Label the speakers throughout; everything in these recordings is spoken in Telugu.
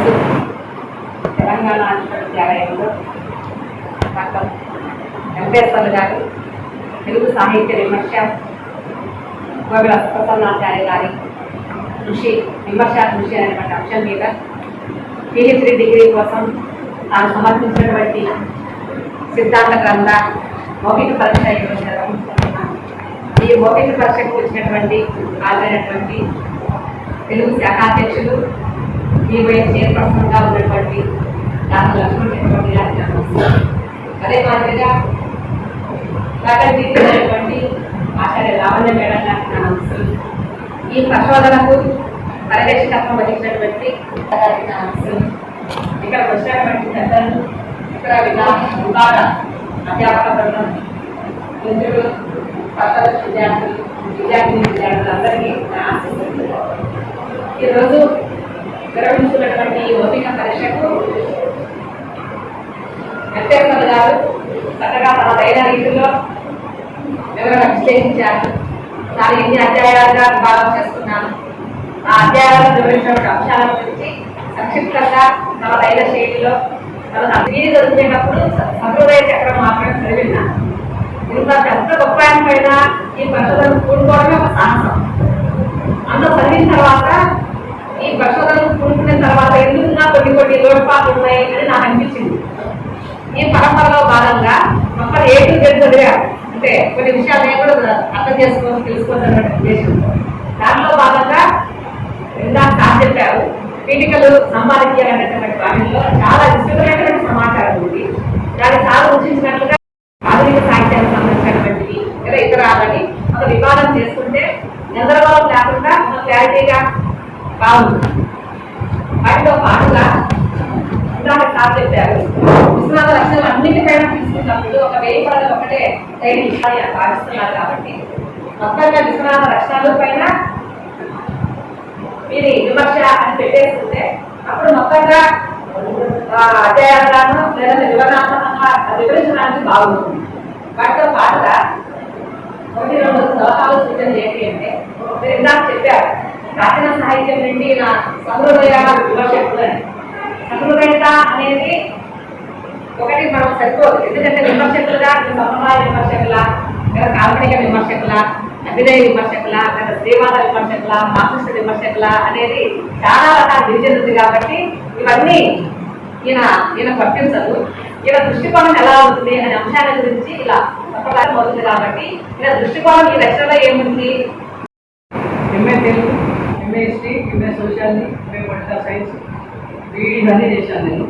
Speaker 1: ఈరోజు తెలంగాణ విశ్వవిద్యాలయంలో డాక్టర్ వెంకటేశ్వర్లు గారు తెలుగు సాహిత్య విమర్శ గోవిల ప్రసన్నాచార్య గారి కృషి విమర్శ కృషి అనేటువంటి అంశం మీద పిహెచ్డి డిగ్రీ కోసం తాను సమర్పించినటువంటి సిద్ధాంత గ్రంథ మౌఖిక పరీక్ష ఈరోజు నిర్వహిస్తున్నాను ఈ మౌఖిక పరీక్షకు వచ్చినటువంటి హాజరైనటువంటి తెలుగు శాఖాధ్యక్షులు ఈవైఎస్ చైర్పర్సన్గా ఉన్నటువంటి డాక్టర్ లక్ష్మణ్ చక్రవర్తి అదే మాదిరిగా ప్రకటించినటువంటి ఆచార్య లావణ్య మేడం గారికి నా నమస్కారం ఈ ప్రశోధనకు పర్యవేక్షకత్వం వహించినటువంటి గారికి నా నమస్కారం ఇక్కడ వచ్చినటువంటి పెద్దలు ఇక్కడ విభాగ అధ్యాపక బృందం మిత్రులు పక్కన విద్యార్థులు విద్యార్థి విద్యార్థులందరికీ నా ఆశీస్సులు. ఈరోజు నిర్వహించున్నటువంటి ఓపిక పరీక్షకు వెంకటేశ్వర గారు చక్కగా తన దైన రీతిలో వివరణ విశ్లేషించారు. తాను ఎన్ని అధ్యాయాలుగా విభాగం చేస్తున్నాను ఆ అధ్యాయాలను వివరించినటువంటి అంశాల గురించి సంక్షిప్తంగా తన దైన శైలిలో తన వీరి చదివేటప్పుడు సంప్రదాయ చక్రం మాత్రమే చదివిన్నాను ఇంత ఎంత గొప్ప పైన ఈ పంటలను కూడుకోవడమే ఒక సాహసం. అందులో చదివిన తర్వాత ఈ పరిశోధన కూడుకున్న తర్వాత ఎందుకు నా కొన్ని కొన్ని లోటుపాట్లు ఉన్నాయి అని నాకు అనిపించింది. ఈ పరంపరలో భాగంగా మొక్కలు ఏ టు జెడ్ అంటే కొన్ని విషయాలు నేను కూడా అర్థం చేసుకోవాలి తెలుసుకోవాలన్న ఉద్దేశం దానిలో భాగంగా ఇందాక సార్ చెప్పారు పీఠికలు సంపాదించాలనేటువంటి వాటిల్లో చాలా విస్తృతమైనటువంటి సమాచారం ఉంది. దాన్ని చాలా సూచించినట్లుగా ఆధునిక సాహిత్యానికి సంబంధించినటువంటివి లేదా ఇతర అని ఒక వివాదం చేసుకుంటే గందరగోళం లేకుండా క్లారిటీగా బాగుంది. వాటితో పాటుగా ఇందాక సార్ చెప్పారు. విశ్వాస లక్షణాలు అన్నిటిపైన తీసుకున్నప్పుడు ఒక వెయ్యి పడగ ఒకటే శైలి ఇవ్వాలి అని భావిస్తున్నారు కాబట్టి మొత్తంగా విశ్వనాథ లక్షణాల పైన ఇది విమర్శ అని పెట్టేస్తుంటే అప్పుడు మొత్తంగా అధ్యాయాలను లేదా వివరణాత్మకంగా వివరించడానికి బాగుంటుంది. వాటితో పాటుగా ఒకటి రెండు సలహాలు సూచన ఏంటి అంటే ఇందాక చెప్పారు. ప్రాచీన సాహిత్యం నుండి నా సమృదయ విమర్శకులు అని అనేది ఒకటి మనం సరిపోదు. ఎందుకంటే విమర్శకులుగా ఇటు విమర్శకుల లేదా కాల్పనిక విమర్శకుల అభినయ విమర్శకుల లేదా శ్రీవాద విమర్శకుల మార్క్సిస్ట్ విమర్శకుల అనేది చాలా రకాల డివిజన్ ఉంది కాబట్టి ఇవన్నీ ఈయన ఈయన వర్తించదు ఈయన దృష్టికోణం ఎలా ఉంటుంది అనే అంశాల గురించి ఇలా కొత్తగా అవుతుంది కాబట్టి ఈయన దృష్టికోణం ఈ లెక్చర్లో ఏముంది?
Speaker 2: MA Telugu. MA history MA sociology MA political science BEd అన్నీ చేశాను నేను.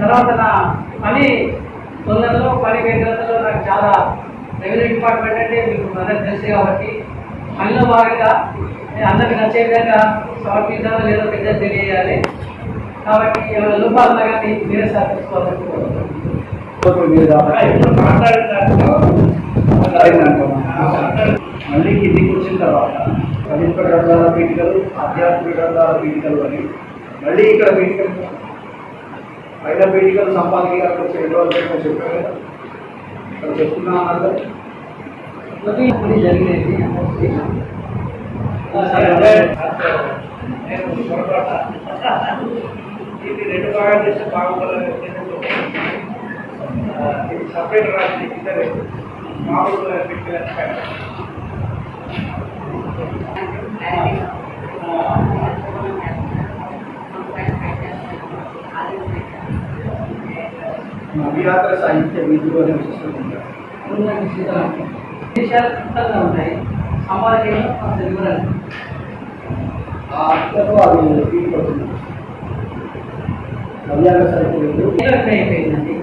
Speaker 2: తర్వాత నా పని తొందరలో పని వ్యగ్రతలో నాకు చాలా రెవెన్యూ డిపార్ట్మెంట్ అంటే మీకు అందరికి తెలుసు కాబట్టి పనిలో భాగంగా నేను అందరికి నచ్చే విధంగా సమర్పించాలో లేదో పెద్ద తెలియజేయాలి కాబట్టి ఏమైనా లోపాలు ఉన్నా కానీ మీరే
Speaker 3: ఇప్పుడు మాట్లాడిన మళ్ళీ కిందికి వచ్చిన తర్వాత కవిత్వ గ్రంథాల పీఠికలు ఆధ్యాత్మిక గ్రంథాల పీఠికలు అని. మళ్ళీ ఇక్కడ పీఠికలు. పైన పీఠికలు సంపాదకి అక్కడ చేయడం చెప్పారు కదా. ఇక్కడ చెప్తున్నా అన్నారు
Speaker 2: పని జరిగినది.
Speaker 3: నేను పొరపాట. ఇది రెండు భాగాలు చేస్తే ఆ, ఇది సపరేట్ రాసి ఇద్దరు మామూలుగా పెట్టారు. నవ్యాత్ర సాహిత్య వీధులు అనే పుస్తకం ఉంది.
Speaker 2: విషయాలు క్లుప్తంగా ఉంటాయి సంపాదకీయంలో కొంత వివరణ
Speaker 3: ఆ అర్థంలో అది పీడిపోతుంది నవ్యాత్ర సాహిత్య వీధులు
Speaker 2: అయిపోయిందండి